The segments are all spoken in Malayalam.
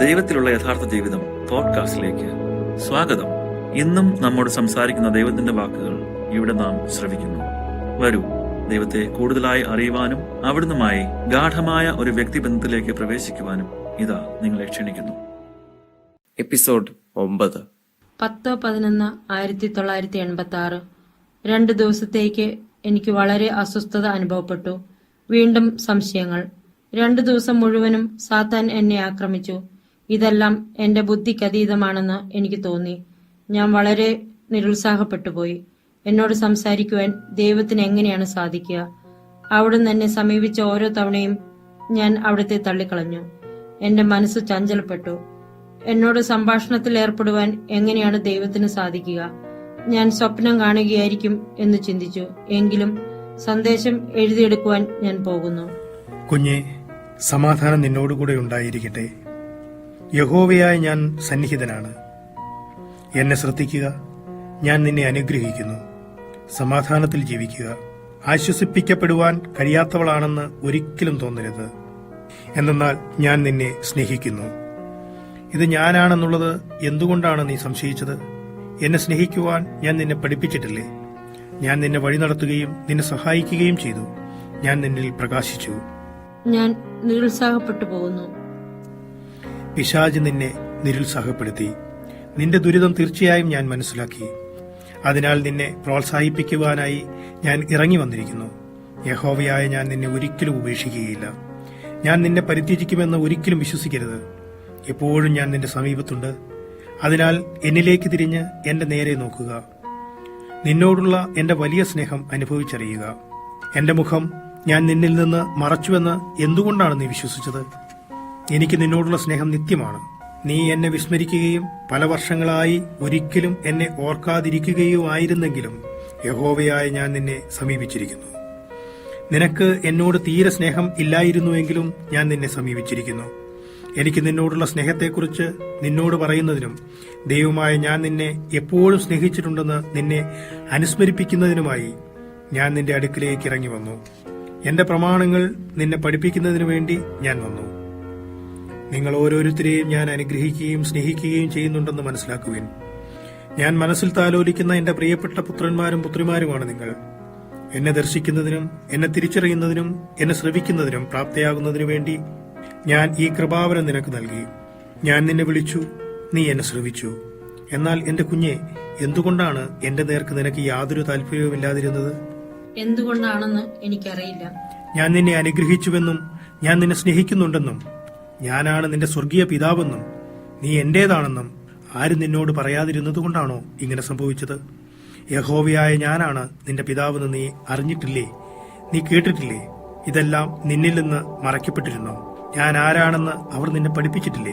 ദൈവത്തിലുള്ള യഥാർത്ഥ ജീവിതം പോഡ്കാസ്റ്റിലേക്ക് സ്വാഗതം. ഇന്നും നമ്മോട് സംസാരിക്കുന്ന ദൈവത്തിന്റെ വാക്കുകൾ ഇവിടെ നാം ശ്രവിക്കുന്നു. വരൂ ദൈവത്തെ കൂടുതലായി അറിയുവാനും അവിടുന്നുമായി ഗാഠമായ ഒരു വ്യക്തിബന്ധത്തിലേക്ക് പ്രവേശിക്കുവാനും ഇതാ നിങ്ങളെ ക്ഷണിക്കുന്നു. എപ്പിസോഡ് ഒമ്പത്. പത്ത് പതിനൊന്ന് ആയിരത്തി തൊള്ളായിരത്തി എൺപത്തി ആറ് രണ്ട് ദിവസത്തേക്ക് എനിക്ക് വളരെ അസ്വസ്ഥത അനുഭവപ്പെട്ടു. വീണ്ടും സംശയങ്ങൾ. രണ്ടു ദിവസം മുഴുവനും സാത്താൻ എന്നെ ആക്രമിച്ചു. ഇതെല്ലാം എന്റെ ബുദ്ധിക്കതീതമാണെന്ന് എനിക്ക് തോന്നി. ഞാൻ വളരെ നിരുത്സാഹപ്പെട്ടുപോയി. എന്നോട് സംസാരിക്കുവാൻ ദൈവത്തിന് എങ്ങനെയാണ് സാധിക്കുക? അവിടുന്ന് എന്നെ സമീപിച്ച ഓരോ തവണയും ഞാൻ അവിടുത്തെ തള്ളിക്കളഞ്ഞു. എന്റെ മനസ്സ് ചഞ്ചലപ്പെട്ടു. എന്നോട് സംഭാഷണത്തിൽ ഏർപ്പെടുവാൻ എങ്ങനെയാണ് ദൈവത്തിന് സാധിക്കുക? ഞാൻ സ്വപ്നം കാണുകയായിരിക്കും എന്ന് ചിന്തിച്ചു. എങ്കിലും സന്ദേശം എഴുതിയെടുക്കുവാൻ ഞാൻ പോകുന്നു. കുഞ്ഞെ സമാധാനം നിന്നോടുകൂടെ ഉണ്ടായിരിക്കട്ടെ. യഹോവയായ ഞാൻ സന്നിഹിതനാണ്. എന്നെ ശ്രദ്ധിക്കുക. ഞാൻ നിന്നെ അനുഗ്രഹിക്കുന്നു. സമാധാനത്തിൽ ജീവിക്കുക. ആശ്വസിപ്പിക്കപ്പെടുവാൻ കഴിയാത്തവളാണെന്ന് ഒരിക്കലും തോന്നരുത്. എന്തെന്നാൽ ഞാൻ നിന്നെ സ്നേഹിക്കുന്നു. ഇത് ഞാനാണെന്നുള്ളത് എന്തുകൊണ്ടാണ് നീ സംശയിച്ചത്? എന്നെ സ്നേഹിക്കുവാൻ ഞാൻ നിന്നെ പഠിപ്പിച്ചിട്ടില്ലേ? ഞാൻ നിന്നെ വഴി നടത്തുകയും നിന്നെ സഹായിക്കുകയും ചെയ്തു. ഞാൻ നിന്നിൽ പ്രകാശിച്ചു. ഞാൻ നിരുത്സാഹപ്പെട്ടു പോകുന്നു. പിശാജ് നിന്നെ നിരുത്സാഹപ്പെടുത്തി. നിന്റെ ദുരിതം തീർച്ചയായും ഞാൻ മനസ്സിലാക്കി. അതിനാൽ നിന്നെ പ്രോത്സാഹിപ്പിക്കുവാനായി ഞാൻ ഇറങ്ങി വന്നിരിക്കുന്നു. യഹോവയായ ഞാൻ നിന്നെ ഒരിക്കലും ഉപേക്ഷിക്കുകയില്ല. ഞാൻ നിന്നെ പരിത്യജിക്കുമെന്ന് ഒരിക്കലും വിശ്വസിക്കരുത്. എപ്പോഴും ഞാൻ നിന്റെ സമീപത്തുണ്ട്. അതിനാൽ എന്നിലേക്ക് തിരിഞ്ഞ് എന്റെ നേരെ നോക്കുക. നിന്നോടുള്ള എന്റെ വലിയ സ്നേഹം അനുഭവിച്ചറിയുക. എന്റെ മുഖം ഞാൻ നിന്നിൽ നിന്ന് മറച്ചുവെന്ന് എന്തുകൊണ്ടാണ് നീ വിശ്വസിച്ചത്? എനിക്ക് നിന്നോടുള്ള സ്നേഹം നിത്യമാണ്. നീ എന്നെ വിസ്മരിക്കുകയും പല വർഷങ്ങളായി ഒരിക്കലും എന്നെ ഓർക്കാതിരിക്കുകയോ ആയിരുന്നെങ്കിലും യഹോവയായ ഞാൻ നിന്നെ സമീപിച്ചിരിക്കുന്നു. നിനക്ക് എന്നോട് തീരെ സ്നേഹം ഇല്ലായിരുന്നുവെങ്കിലും ഞാൻ നിന്നെ സമീപിച്ചിരിക്കുന്നു. എനിക്ക് നിന്നോടുള്ള സ്നേഹത്തെക്കുറിച്ച് നിന്നോട് പറയുന്നതിനും ദൈവമായ ഞാൻ നിന്നെ എപ്പോഴും സ്നേഹിച്ചിട്ടുണ്ടെന്ന് നിന്നെ അനുസ്മരിപ്പിക്കുന്നതിനുമായി ഞാൻ നിന്റെ അടുക്കിലേക്ക് ഇറങ്ങി വന്നു. എന്റെ പ്രമാണങ്ങൾ നിന്നെ പഠിപ്പിക്കുന്നതിനു വേണ്ടി ഞാൻ വന്നു. നിങ്ങൾ ഓരോരുത്തരെയും ഞാൻ അനുഗ്രഹിക്കുകയും സ്നേഹിക്കുകയും ചെയ്യുന്നുണ്ടെന്ന് മനസ്സിലാക്കുവിൻ. ഞാൻ മനസ്സിൽ താലോലിക്കുന്ന എന്റെ പ്രിയപ്പെട്ട പുത്രന്മാരും പുത്രിമാരുമാണ് നിങ്ങൾ. എന്നെ ദർശിക്കുന്നതിനും എന്നെ തിരിച്ചറിയുന്നതിനും എന്നെ ശ്രവിക്കുന്നതിനും പ്രാപ്തയാകുന്നതിനു വേണ്ടി ഞാൻ ഈ കൃപാവരം നിനക്ക് നൽകി. ഞാൻ നിന്നെ വിളിച്ചു നീ എന്നെ ശ്രവിച്ചു. എന്നാൽ എന്റെ കുഞ്ഞെ എന്തുകൊണ്ടാണ് എന്റെ നേർക്ക് നിനക്ക് യാതൊരു താല്പര്യവുമില്ലാതിരുന്നത് എന്തുകൊണ്ടാണെന്ന് എനിക്കറിയില്ല. ഞാൻ നിന്നെ അനുഗ്രഹിച്ചുവെന്നും ഞാൻ നിന്നെ സ്നേഹിക്കുന്നുണ്ടെന്നും ഞാനാണ് നിന്റെ സ്വർഗീയ പിതാവെന്നും നീ എന്റേതാണെന്നും ആരും നിന്നോട് പറയാതിരുന്നത് കൊണ്ടാണോ ഇങ്ങനെ സംഭവിച്ചത്? യഹോവയായ ഞാനാണ് നിന്റെ പിതാവെന്ന് നീ അറിഞ്ഞിട്ടില്ലേ? നീ കേട്ടിട്ടില്ലേ? ഇതെല്ലാം നിന്നിൽ നിന്ന് മറയ്ക്കപ്പെട്ടിരുന്നോ. ഞാൻ ആരാണെന്ന് അവർ നിന്നെ പഠിപ്പിച്ചിട്ടില്ലേ?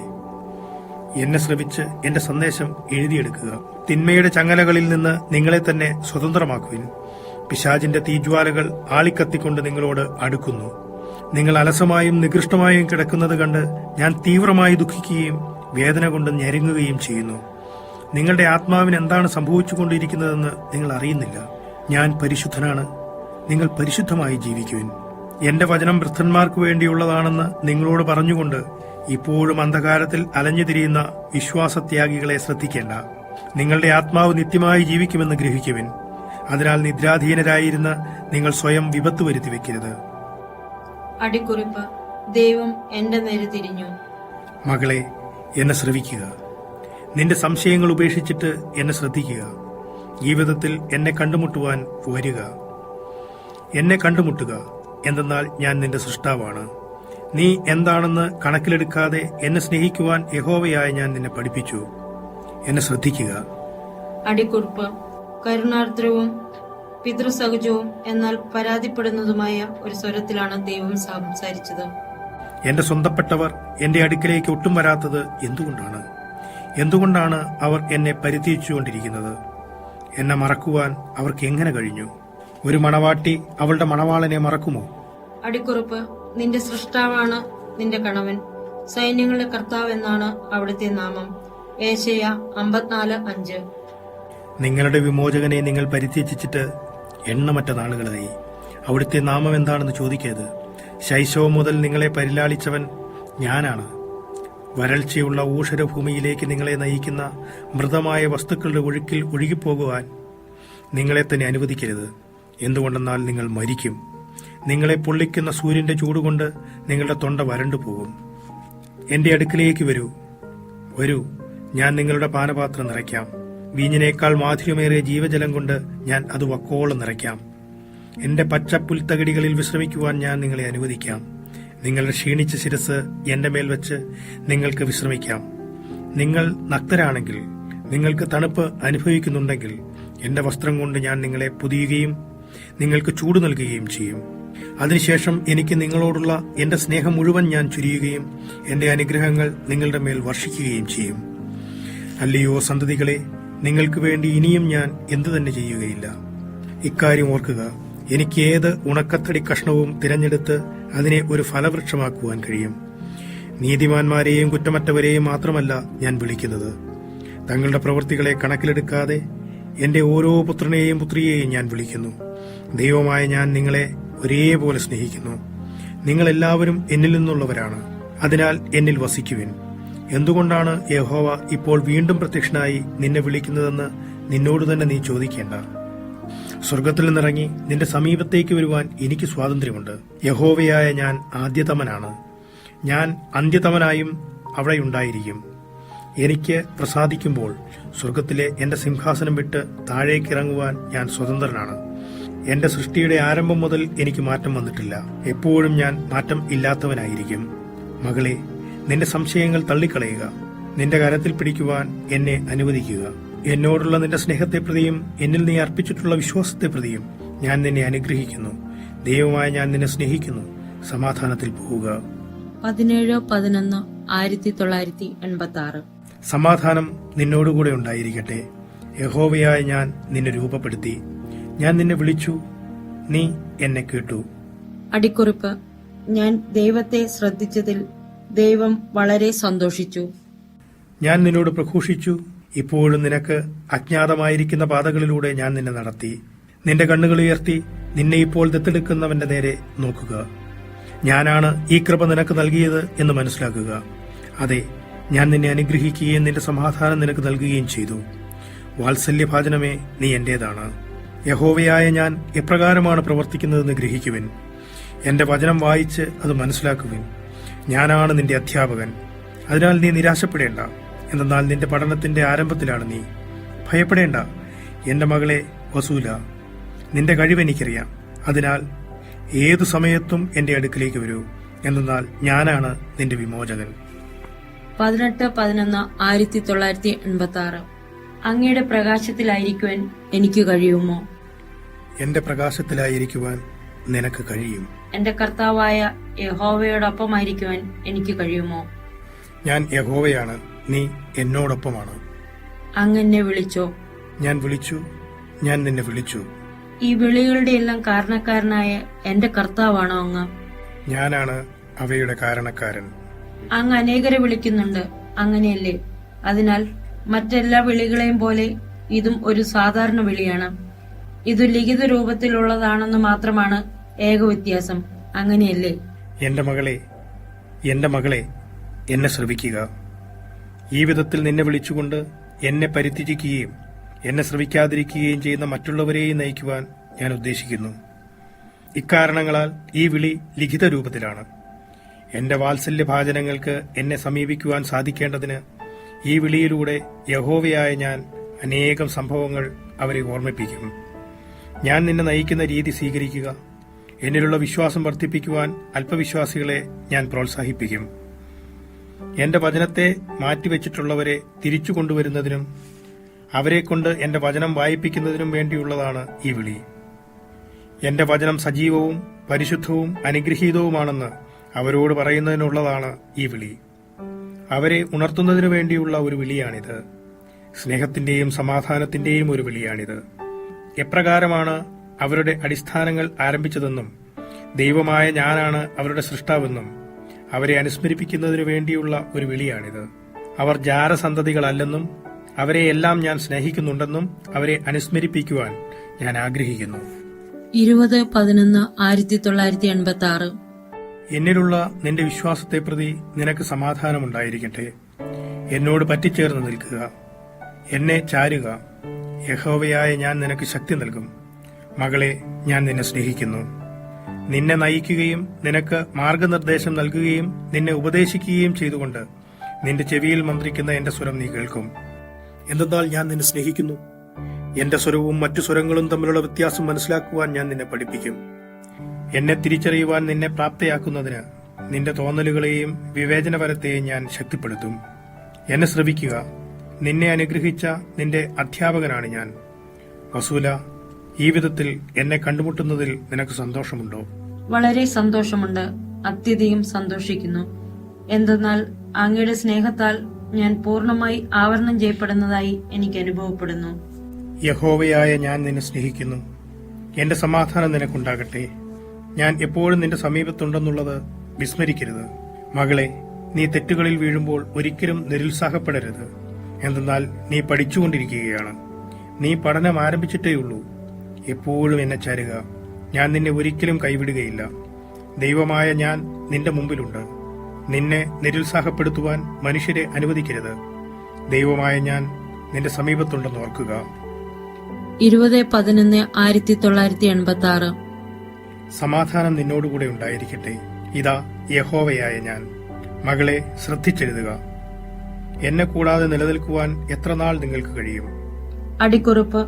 എന്നെ ശ്രമിച്ച് എന്റെ സന്ദേശം എഴുതിയെടുക്കുക. തിന്മയുടെ ചങ്ങലകളിൽ നിന്ന് നിങ്ങളെ തന്നെ സ്വതന്ത്രമാക്കുവിൻ. പിശാചിന്റെ തീജ്വാലകൾ ആളിക്കത്തിക്കൊണ്ട് നിങ്ങളോട് അടുക്കുന്നു. നിങ്ങൾ അലസമായും നികൃഷ്ടമായും കിടക്കുന്നത് കണ്ട് ഞാൻ തീവ്രമായി ദുഃഖിക്കുകയും വേദന കൊണ്ട് ഞെരുങ്ങുകയും ചെയ്യുന്നു. നിങ്ങളുടെ ആത്മാവിന് എന്താണ് സംഭവിച്ചുകൊണ്ടിരിക്കുന്നതെന്ന് നിങ്ങൾ അറിയുന്നില്ല. ഞാൻ പരിശുദ്ധനാണ്. നിങ്ങൾ പരിശുദ്ധമായി ജീവിക്കുവിൻ. എന്റെ വചനം വൃദ്ധന്മാർക്ക് വേണ്ടിയുള്ളതാണെന്ന് നിങ്ങളോട് പറഞ്ഞുകൊണ്ട് ഇപ്പോഴും അന്ധകാരത്തിൽ അലഞ്ഞു തിരിയുന്ന വിശ്വാസത്യാഗികളെ ശ്രദ്ധിക്കേണ്ട. നിങ്ങളുടെ ആത്മാവ് നിത്യമായി ജീവിക്കുമെന്ന് ഗ്രഹിക്കുവിൻ. അതിനാൽ നിദ്രാധീനരായിരുന്ന നിങ്ങൾ സ്വയം വിപത്ത് വരുത്തി വെക്കരുത് അടിക്കുറിപ്പ്. ദൈവം എന്റെ നേരെ തിരിഞ്ഞു. മകളെ എന്നെ ശ്രവിക്കുക. നിന്റെ സംശയങ്ങൾ ഉപേക്ഷിച്ചിട്ട് എന്നെ ശ്രദ്ധിക്കുക. ജീവിതത്തിൽ എന്നെ കണ്ടുമുട്ടുവാൻ വരിക. എന്നെ കണ്ടുമുട്ടുക എന്തെന്നാൽ ഞാൻ നിന്റെ സൃഷ്ടാവാണ്. നീ എന്താണെന്ന് കണക്കിലെടുക്കാതെ എന്നെ സ്നേഹിക്കുവാൻ യഹോവയായ ഞാൻ നിന്നെ പഠിപ്പിച്ചു. എന്നെ ശ്രദ്ധിക്കുക. അടിക്കുറിപ്പ്. കരുണാർദ്രവും പിതൃസഹജവും എന്നാൽ പരാതിപ്പെടുന്നതുമായ ഒരു സ്വരത്തിലാണ് ദൈവം സംസാരിച്ചത്. എന്റെ സ്വന്തപ്പെട്ടവർ എന്റെ അടുക്കിലേക്ക് ഒട്ടും വരാത്തത് എന്തുകൊണ്ടാണ്? എന്തുകൊണ്ടാണ് അവർ എന്നെ പരിധിയിച്ചുകൊണ്ടിരിക്കുന്നത് എന്നെ മറക്കുവാൻ അവർക്ക് എങ്ങനെ കഴിഞ്ഞു? ഒരു മണവാട്ടി അവളുടെ മണവാളനെ മറക്കുമോ? അടിക്കുറിപ്പ് നിന്റെ സൃഷ്ടാവാണ് നിന്റെ കണവൻ. സൈന്യങ്ങളുടെ കർത്താവ് എന്നാണ് അവിടുത്തെ നാമം. ഏശയ അമ്പത്തിനാല് അഞ്ച്. നിങ്ങളുടെ വിമോചകനെ നിങ്ങൾ പരിത്യജിച്ചിട്ട് എണ്ണമറ്റ നാളുകളായി അവിടുത്തെ നാമം എന്താണെന്ന് ചോദിക്കരുത്. ശൈശവം മുതൽ നിങ്ങളെ പരിലാളിച്ചവൻ ഞാനാണ്. വരൾച്ചയുള്ള ഊഷരഭൂമിയിലേക്ക് നിങ്ങളെ നയിക്കുന്ന മൃതമായ വസ്തുക്കളുടെ ഒഴുക്കിൽ ഒഴുകിപ്പോകുവാൻ നിങ്ങളെ തന്നെ അനുവദിക്കരുത്. എന്തുകൊണ്ടെന്നാൽ നിങ്ങൾ മരിക്കും. നിങ്ങളെ പൊള്ളിക്കുന്ന സൂര്യന്റെ ചൂടുകൊണ്ട് നിങ്ങളുടെ തൊണ്ട വരണ്ടു പോകും. എന്റെ അടുക്കിലേക്ക് വരൂ. വരൂ. ഞാൻ നിങ്ങളുടെ പാനപാത്രം നിറയ്ക്കാം. വീഞ്ഞിനേക്കാൾ മാധുര്യമേറിയ ജീവജലം കൊണ്ട് ഞാൻ അത് വക്കോളം നിറയ്ക്കാം. എന്റെ പച്ച പുൽത്തകടികളിൽ വിശ്രമിക്കുവാൻ ഞാൻ നിങ്ങളെ അനുവദിക്കാം. നിങ്ങളുടെ ക്ഷീണിച്ച ശിരസ് എന്റെ മേൽ വെച്ച് നിങ്ങൾക്ക് വിശ്രമിക്കാം. നിങ്ങൾ നക്തരാണെങ്കിൽ നിങ്ങൾക്ക് തണുപ്പ് അനുഭവിക്കുന്നുണ്ടെങ്കിൽ എന്റെ വസ്ത്രം കൊണ്ട് ഞാൻ നിങ്ങളെ പുതിയുകയും നിങ്ങൾക്ക് ചൂട് നൽകുകയും ചെയ്യും. അതിനുശേഷം എനിക്ക് നിങ്ങളോടുള്ള എന്റെ സ്നേഹം മുഴുവൻ ഞാൻ ചുരിയുകയും എന്റെ അനുഗ്രഹങ്ങൾ നിങ്ങളുടെ മേൽ വർഷിക്കുകയും ചെയ്യും. അല്ലയോ സന്തതികളെ നിങ്ങൾക്ക് വേണ്ടി ഇനിയും ഞാൻ എന്തു തന്നെ ചെയ്യുകയില്ല. ഇക്കാര്യം ഓർക്കുക എനിക്ക് ഏത് ഉണക്കത്തടി കഷ്ണവും തിരഞ്ഞെടുത്ത് അതിനെ ഒരു ഫലവൃക്ഷമാക്കുവാൻ കഴിയും. നീതിമാന്മാരെയും കുറ്റമറ്റവരെയും മാത്രമല്ല ഞാൻ വിളിക്കുന്നത്. തങ്ങളുടെ പ്രവൃത്തികളെ കണക്കിലെടുക്കാതെ എന്റെ ഓരോ പുത്രനെയും പുത്രിയെയും ഞാൻ വിളിക്കുന്നു. ദൈവമായ ഞാൻ നിങ്ങളെ ഒരേപോലെ സ്നേഹിക്കുന്നു. നിങ്ങളെല്ലാവരും എന്നിൽ നിന്നുള്ളവരാണ്. അതിനാൽ എന്നിൽ വസിക്കുവിൻ. എന്തുകൊണ്ടാണ് യഹോവ ഇപ്പോൾ വീണ്ടും പ്രത്യക്ഷനായി നിന്നെ വിളിക്കുന്നതെന്ന് നിന്നോട് തന്നെ നീ ചോദിക്കേണ്ട? സ്വർഗത്തിൽ നിന്നിറങ്ങി നിന്റെ സമീപത്തേക്ക് വരുവാൻ എനിക്ക് സ്വാതന്ത്ര്യമുണ്ട്. യഹോവയായ ഞാൻ ആദ്യതമനാണ്. ഞാൻ അന്ത്യതമനായും അവിടെ ഉണ്ടായിരിക്കും. എനിക്ക് പ്രസാദിക്കുമ്പോൾ സ്വർഗത്തിലെ എന്റെ സിംഹാസനം വിട്ട് താഴേക്ക് ഇറങ്ങുവാൻ ഞാൻ സ്വതന്ത്രനാണ്. എന്റെ സൃഷ്ടിയുടെ ആരംഭം മുതൽ എനിക്ക് മാറ്റം വന്നിട്ടില്ല. എപ്പോഴും ഞാൻ മാറ്റം ഇല്ലാത്തവനായിരിക്കും. മകളെ നിന്റെ സംശയങ്ങൾ തള്ളിക്കളയുക. നിന്റെ കരത്തിൽ പിടിക്കുവാൻ എന്നെ അനുവദിക്കുക. എന്നോടുള്ള നിന്റെ സ്നേഹത്തെ പ്രതിയും എന്നിൽ നീ അർപ്പിച്ചിട്ടുള്ള വിശ്വാസത്തെ പ്രതിയും ഞാൻ നിന്നെ അനുഗ്രഹിക്കുന്നു. ദൈവമായ ഞാൻ നിന്നെ സ്നേഹിക്കുന്നു. സമാധാനത്തിൽ പോവുക. പതിനേഴ് പതിനൊന്ന് ആയിരത്തി തൊള്ളായിരത്തി എൺപത്തി ആറ് സമാധാനം നിന്നോടുകൂടെ ഉണ്ടായിരിക്കട്ടെ. യഹോവയായ ഞാൻ നിന്നെ രൂപപ്പെടുത്തി. ഞാൻ നിന്നെ വിളിച്ചു. നീ എന്നെ കേട്ടു. അടിക്കുറിപ്പ്. ഞാൻ ദൈവത്തെ ശ്രദ്ധിച്ചതിൽ ദൈവം വളരെ സന്തോഷിച്ചു. ഞാൻ നിന്നോട് പ്രഘോഷിച്ചു. ഇപ്പോഴും നിനക്ക് അജ്ഞാതമായിരിക്കുന്ന പാതകളിലൂടെ ഞാൻ നിന്നെ നടത്തി. നിന്റെ കണ്ണുകൾ ഉയർത്തി നിന്നെ ഇപ്പോൾ ദത്തെടുക്കുന്നവന്റെ നേരെ നോക്കുക. ഞാനാണ് ഈ കൃപ നിനക്ക് നൽകിയത് എന്ന് മനസ്സിലാക്കുക. അതെ ഞാൻ നിന്നെ അനുഗ്രഹിക്കുകയും നിന്റെ സമാധാനം നിനക്ക് നൽകുകയും ചെയ്തു. വാത്സല്യഭാചനമേ നീ എന്റേതാണ്. യഹോവയായ ഞാൻ എപ്രകാരമാണ് പ്രവർത്തിക്കുന്നതെന്ന് ഗ്രഹിക്കുവിൻ. എന്റെ വചനം വായിച്ച് അത് മനസ്സിലാക്കുവിൻ. ഞാനാണ് നിന്റെ അധ്യാപകൻ. അതിനാൽ നീ നിരാശപ്പെടേണ്ട. എന്നാൽ നിന്റെ പഠനത്തിന്റെ ആരംഭത്തിലാണ് നീ. ഭയപ്പെടേണ്ട. എന്റെ മകളെ വസൂല. നിന്റെ കഴിവെനിക്കറിയാം അതിനാൽ ഏതു സമയത്തും എന്റെ അടുക്കിലേക്ക് വരൂ. എന്നാൽ ഞാനാണ് നിന്റെ വിമോചകൻ. പതിനെട്ട് പതിനൊന്ന് ആയിരത്തി തൊള്ളായിരത്തി എൺപത്തി ആറ് അങ്ങയുടെ പ്രകാശത്തിലായിരിക്കുവാൻ എനിക്ക് കഴിയുമോ? എന്റെ പ്രകാശത്തിലായിരിക്കുവാൻ നിനക്ക് കഴിയും. എന്റെ കർത്താവായ യഹോവയോടൊപ്പമായിരിക്കുവാൻ എനിക്ക് കഴിയുമോ? ഞാൻ യഹോവയാണ് നീ എന്നോടൊപ്പമാണ്. അങ്ങ് എന്നെ വിളിച്ചോ? ഞാൻ വിളിച്ചു ഞാൻ നിന്നെ വിളിച്ചു. ഈ വിളികളുടെ എല്ലാം കാരണക്കാരനായ എന്റെ കർത്താവാണോ അങ്ങ്? ഞാനാണ് അവയുടെ കാരണക്കാരൻ. അങ്ങ് അനേകരെ വിളിക്കുന്നുണ്ട് അങ്ങനെയല്ലേ? അതിനാൽ മറ്റെല്ലാ വിളികളെയും പോലെ ഇതും ഒരു സാധാരണ വിളിയാണ്. ഇത് ലിഖിത രൂപത്തിലുള്ളതാണെന്ന് മാത്രമാണ് ഏക വ്യത്യാസം അങ്ങനെയല്ലേ? എന്റെ മകളെ എന്റെ മകളെ എന്നെ ശ്രവിക്കുക. ഈ വിധത്തിൽ നിന്നെ വിളിച്ചുകൊണ്ട് എന്നെ പരിത്യജിക്കുകയും എന്നെ ശ്രവിക്കാതിരിക്കുകയും ചെയ്യുന്ന മറ്റുള്ളവരെയും നയിക്കുവാൻ ഞാൻ ഉദ്ദേശിക്കുന്നു. ഇക്കാരണങ്ങളാൽ ഈ വിളി ലിഖിത രൂപത്തിലാണ്. എന്റെ വാത്സല്യ ഭാചനങ്ങൾക്ക് എന്നെ സമീപിക്കുവാൻ സാധിക്കേണ്ടതിന് ഈ വിളിയിലൂടെ യഹോവയായ ഞാൻ അനേകം സംഭവങ്ങൾ അവരെ ഓർമ്മിപ്പിക്കും. ഞാൻ നിന്നെ നയിക്കുന്ന രീതി സ്വീകരിക്കുക. എന്നിലുള്ള വിശ്വാസം വർദ്ധിപ്പിക്കുവാൻ അല്പവിശ്വാസികളെ ഞാൻ പ്രോത്സാഹിപ്പിക്കും. എന്റെ വചനത്തെ മാറ്റിവെച്ചിട്ടുള്ളവരെ തിരിച്ചു കൊണ്ടുവരുന്നതിനും അവരെക്കൊണ്ട് എന്റെ വചനം വായിപ്പിക്കുന്നതിനും വേണ്ടിയുള്ളതാണ് ഈ വിളി. എന്റെ വചനം സജീവവും പരിശുദ്ധവും അനുഗ്രഹീതവുമാണെന്ന് അവരോട് പറയുന്നതിനുള്ളതാണ് ഈ വിളി. അവരെ ഉണർത്തുന്നതിനു വേണ്ടിയുള്ള ഒരു വിളിയാണിത്. സ്നേഹത്തിന്റെയും സമാധാനത്തിന്റെയും ഒരു വിളിയാണിത്. എപ്രകാരമാണ് അവരുടെ അടിസ്ഥാനങ്ങൾ ആരംഭിച്ചതെന്നും ദൈവമായ ഞാനാണ് അവരുടെ സൃഷ്ടാവെന്നും അവരെ അനുസ്മരിപ്പിക്കുന്നതിനു വേണ്ടിയുള്ള ഒരു വിളിയാണിത്. അവർ ജാരസന്തതികളല്ലെന്നും അവരെ എല്ലാം ഞാൻ സ്നേഹിക്കുന്നുണ്ടെന്നും അവരെ അനുസ്മരിപ്പിക്കുവാൻ ഞാൻ ആഗ്രഹിക്കുന്നു. ഇരുപത് പതിനൊന്ന് ആയിരത്തി തൊള്ളായിരത്തി എൺപത്തി ആറ് എന്നിലുള്ള നിന്റെ വിശ്വാസത്തെ പ്രതി നിനക്ക് സമാധാനമുണ്ടായിരിക്കട്ടെ. എന്നോട് പറ്റിച്ചേർന്ന് നിൽക്കുക. എന്നെ ചാരുക. യഹോവയായ ഞാൻ നിനക്ക് ശക്തി നൽകും. മകളെ ഞാൻ നിന്നെ സ്നേഹിക്കുന്നു. നിന്നെ നയിക്കുകയും നിനക്ക് മാർഗനിർദ്ദേശം നൽകുകയും നിന്നെ ഉപദേശിക്കുകയും ചെയ്തുകൊണ്ട് നിന്റെ ചെവിയിൽ മന്ത്രിക്കുന്ന എന്റെ സ്വരം നീ കേൾക്കും. എന്തെന്നാൽ ഞാൻ നിന്നെ സ്നേഹിക്കുന്നു. എന്റെ സ്വരവും മറ്റു സ്വരങ്ങളും തമ്മിലുള്ള വ്യത്യാസം മനസ്സിലാക്കുവാൻ ഞാൻ നിന്നെ പഠിപ്പിക്കും. എന്നെ തിരിച്ചറിയുവാൻ നിന്നെ പ്രാപ്തയാക്കുന്നതിന് നിന്റെ തോന്നലുകളെയും വിവേചനപരത്തെയും ഞാൻ ശക്തിപ്പെടുത്തും. എന്നെ ശ്രവിക്കുക. നിന്നെ അനുഗ്രഹിച്ച നിന്റെ അധ്യാപകനാണ് ഞാൻ. വസൂല ഈ വിധത്തിൽ എന്നെ കണ്ടുമുട്ടുന്നതിൽ നിനക്ക് സന്തോഷമുണ്ടോ? വളരെ സന്തോഷമുണ്ട്. അത്യധികം സന്തോഷിക്കുന്നു. എന്തെന്നാൽ അങ്ങയുടെ സ്നേഹത്താൽ ഞാൻ പൂർണമായി ആവരണം ചെയ്യപ്പെടുന്നതായി എനിക്ക് അനുഭവപ്പെടുന്നു. യഹോവയായ ഞാൻ നിന്നെ സ്നേഹിക്കുന്നു. എന്റെ സമാധാനം നിനക്കുണ്ടാകട്ടെ. ഞാൻ എപ്പോഴും നിന്റെ സമീപത്തുണ്ടെന്നുള്ളത് വിസ്മരിക്കരുത്. മകളെ നീ തെറ്റുകളിൽ വീഴുമ്പോൾ ഒരിക്കലും നിരുത്സാഹപ്പെടരുത്. എന്തെന്നാൽ നീ പഠിച്ചുകൊണ്ടിരിക്കുകയാണ്. നീ പഠനം ആരംഭിച്ചിട്ടേയുള്ളൂ എപ്പോഴും എന്നെ ചരുക. ഞാൻ നിന്നെ ഒരിക്കലും കൈവിടുകയില്ല. ദൈവമായ ഞാൻ നിന്റെ മുമ്പിലുണ്ട്. നിന്നെ നിരുത്സാഹപ്പെടുത്തുവാൻ മനുഷ്യരെ അനുവദിക്കരുത്. ദൈവമായ ഞാൻ നിന്റെ സമീപത്തുണ്ടെന്ന് ഓർക്കുക. ഇരുപത് പതിനൊന്ന് ആയിരത്തി തൊള്ളായിരത്തി എൺപത്തി ആറ് സമാധാനം നിന്നോടുകൂടെ ഉണ്ടായിരിക്കട്ടെ. ഇതാ യഹോവയായ ഞാൻ. മകളെ ശ്രദ്ധിച്ചെഴുതുക. എന്നെ കൂടാതെ നിലനിൽക്കുവാൻ എത്ര നാൾ നിങ്ങൾക്ക് കഴിയും? അടിക്കുറിപ്പ്.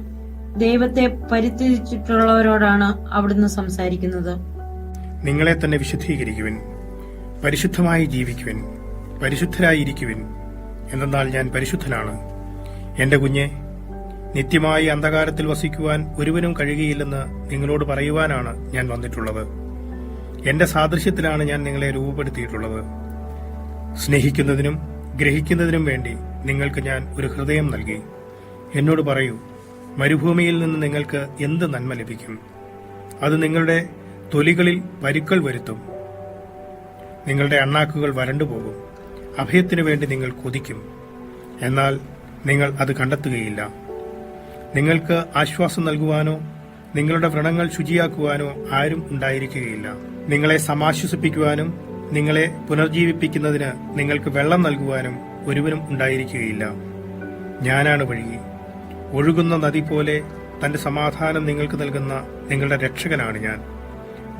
ദൈവത്തെ പരിത്യജിച്ചിട്ടുള്ളവരോടാണ് അവിടുന്ന് സംസാരിക്കുന്നത്. നിങ്ങളെ തന്നെ വിശുദ്ധീകരിക്കുവിൻ പരിശുദ്ധമായി ജീവിക്കുവിൻ പരിശുദ്ധരായിരിക്കുവിൻ. എന്തെന്നാൽ ഞാൻ പരിശുദ്ധനാണ്. എന്റെ കുഞ്ഞെ നിത്യമായി അന്ധകാരത്തിൽ വസിക്കുവാൻ ഒരുവനും കഴിയുകയില്ലെന്ന് നിങ്ങളോട് പറയുവാനാണ് ഞാൻ വന്നിട്ടുള്ളത്. എന്റെ സാദൃശ്യത്തിലാണ് ഞാൻ നിങ്ങളെ രൂപപ്പെടുത്തിയിട്ടുള്ളത്. സ്നേഹിക്കുന്നതിനും ഗ്രഹിക്കുന്നതിനും വേണ്ടി നിങ്ങൾക്ക് ഞാൻ ഒരു ഹൃദയം നൽകി. എന്നോട് പറയൂ മരുഭൂമിയിൽ നിന്ന് നിങ്ങൾക്ക് എന്ത് നന്മ ലഭിക്കും? അത് നിങ്ങളുടെ തൊലികളിൽ പരുക്കൾ വരുത്തും. നിങ്ങളുടെ അണ്ണാക്കുകൾ വരണ്ടുപോകും അഭയത്തിനു വേണ്ടി നിങ്ങൾ കൊതിക്കും. എന്നാൽ നിങ്ങൾ അത് കണ്ടെത്തുകയില്ല. നിങ്ങൾക്ക് ആശ്വാസം നൽകുവാനോ നിങ്ങളുടെ വ്രണങ്ങൾ ശുചിയാക്കുവാനോ ആരും ഉണ്ടായിരിക്കുകയില്ല. നിങ്ങളെ സമാശ്വസിപ്പിക്കുവാനും നിങ്ങളെ പുനർജീവിപ്പിക്കുന്നതിന് നിങ്ങൾക്ക് വെള്ളം നൽകുവാനും ഒരുവനും ഉണ്ടായിരിക്കുകയില്ല. ഞാനാണ് വഴി. ഒഴുകുന്ന നദി പോലെ തന്റെ സമാധാനം നിങ്ങൾക്ക് നൽകുന്ന നിങ്ങളുടെ രക്ഷകനാണ് ഞാൻ.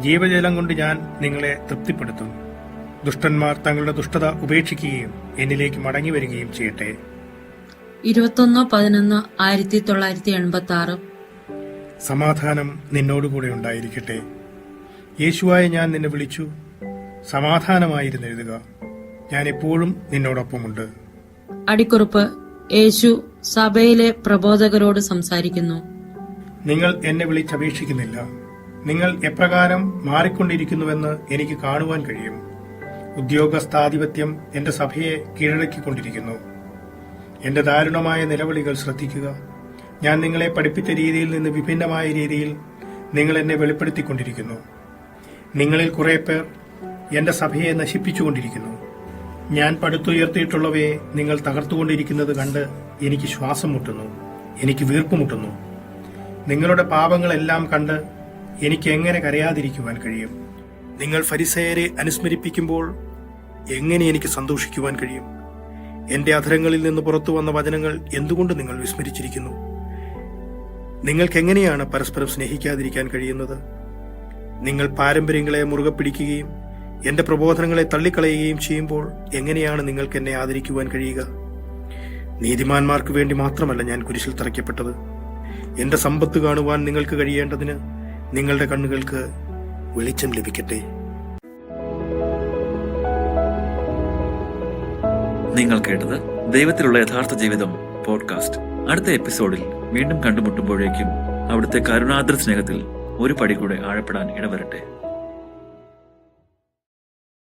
ജീവജലം കൊണ്ട് ഞാൻ നിങ്ങളെ തൃപ്തിപ്പെടുത്തും. ദുഷ്ടന്മാർ തങ്ങളുടെ ദുഷ്ടത ഉപേക്ഷിക്കുകയും എന്നിലേക്ക് മടങ്ങി വരികയും ചെയ്യട്ടെ. ഇരുപത്തൊന്ന് പതിനൊന്ന് ആയിരത്തി തൊള്ളായിരത്തി എൺപത്തി ആറ് സമാധാനം നിന്നോടുകൂടെ ഉണ്ടായിരിക്കട്ടെ. യേശുവായ ഞാൻ നിന്നെ വിളിച്ചു. സമാധാനമായിരുന്നെഴുതുക ഞാൻ എപ്പോഴും നിന്നോടൊപ്പമുണ്ട്. അടിക്കുറിപ്പ് യേശു സഭയിലെ പ്രബോധകരോട് സംസാരിക്കുന്നു. നിങ്ങൾ എന്നെ വിളിച്ചപേക്ഷിക്കുന്നില്ല. നിങ്ങൾ എപ്രകാരം മാറിക്കൊണ്ടിരിക്കുന്നുവെന്ന് എനിക്ക് കാണുവാൻ കഴിയും. ഉദ്യോഗസ്ഥാധിപത്യം എന്റെ സഭയെ കീഴടക്കിക്കൊണ്ടിരിക്കുന്നു. എന്റെ ദാരുണമായ നിലവിളികൾ ശ്രദ്ധിക്കുക. ഞാൻ നിങ്ങളെ പഠിപ്പിച്ച രീതിയിൽ നിന്ന് വിഭിന്നമായ രീതിയിൽ നിങ്ങൾ എന്നെ വെളിപ്പെടുത്തിക്കൊണ്ടിരിക്കുന്നു. നിങ്ങളിൽ കുറെ പേർ എന്റെ സഭയെ നശിപ്പിച്ചുകൊണ്ടിരിക്കുന്നു. ഞാൻ പടുത്തുയർത്തിയിട്ടുള്ളവയെ നിങ്ങൾ തകർത്തുകൊണ്ടിരിക്കുന്നത് കണ്ട് എനിക്ക് ശ്വാസം മുട്ടുന്നു എനിക്ക് വീർപ്പ് മുട്ടുന്നു നിങ്ങളുടെ പാപങ്ങളെല്ലാം കണ്ട് എനിക്ക് എങ്ങനെ കരയാതിരിക്കുവാൻ കഴിയും? നിങ്ങൾ ഫരിസയരെ അനുസ്മരിപ്പിക്കുമ്പോൾ എങ്ങനെ എനിക്ക് സന്തോഷിക്കുവാൻ കഴിയും? എന്റെ അധരങ്ങളിൽ നിന്ന് പുറത്തു വന്ന വചനങ്ങൾ എന്തുകൊണ്ട് നിങ്ങൾ വിസ്മരിച്ചിരിക്കുന്നു? നിങ്ങൾക്ക് എങ്ങനെയാണ് പരസ്പരം സ്നേഹിക്കാതിരിക്കാൻ കഴിയുന്നത്? നിങ്ങൾ പാരമ്പര്യങ്ങളെ മുറുകെ പിടിക്കുകയും എന്റെ പ്രബോധനങ്ങളെ തള്ളിക്കളയുകയും ചെയ്യുമ്പോൾ എങ്ങനെയാണ് നിങ്ങൾക്ക് എന്നെ ആദരിക്കുവാൻ കഴിയുക? നീതിമാന്മാർക്ക് വേണ്ടി മാത്രമല്ല ഞാൻ കുരിശിൽ തറയ്ക്കപ്പെട്ടത്. എന്റെ സമ്പത്ത് കാണുവാൻ നിങ്ങൾക്ക് കഴിയേണ്ടതിന് നിങ്ങളുടെ കണ്ണുകൾക്ക് വെളിച്ചം ലഭിക്കട്ടെ. നിങ്ങൾ കേട്ടത് ദൈവത്തിലുള്ള യഥാർത്ഥ ജീവിതം പോഡ്കാസ്റ്റ്. അടുത്ത എപ്പിസോഡിൽ വീണ്ടും കണ്ടുമുട്ടുമ്പോഴേക്കും അവിടുത്തെ കരുണാദ്ര സ്നേഹത്തിൽ ഒരു പടി കൂടെ ആഴപ്പെടാൻ ഇടവരട്ടെ.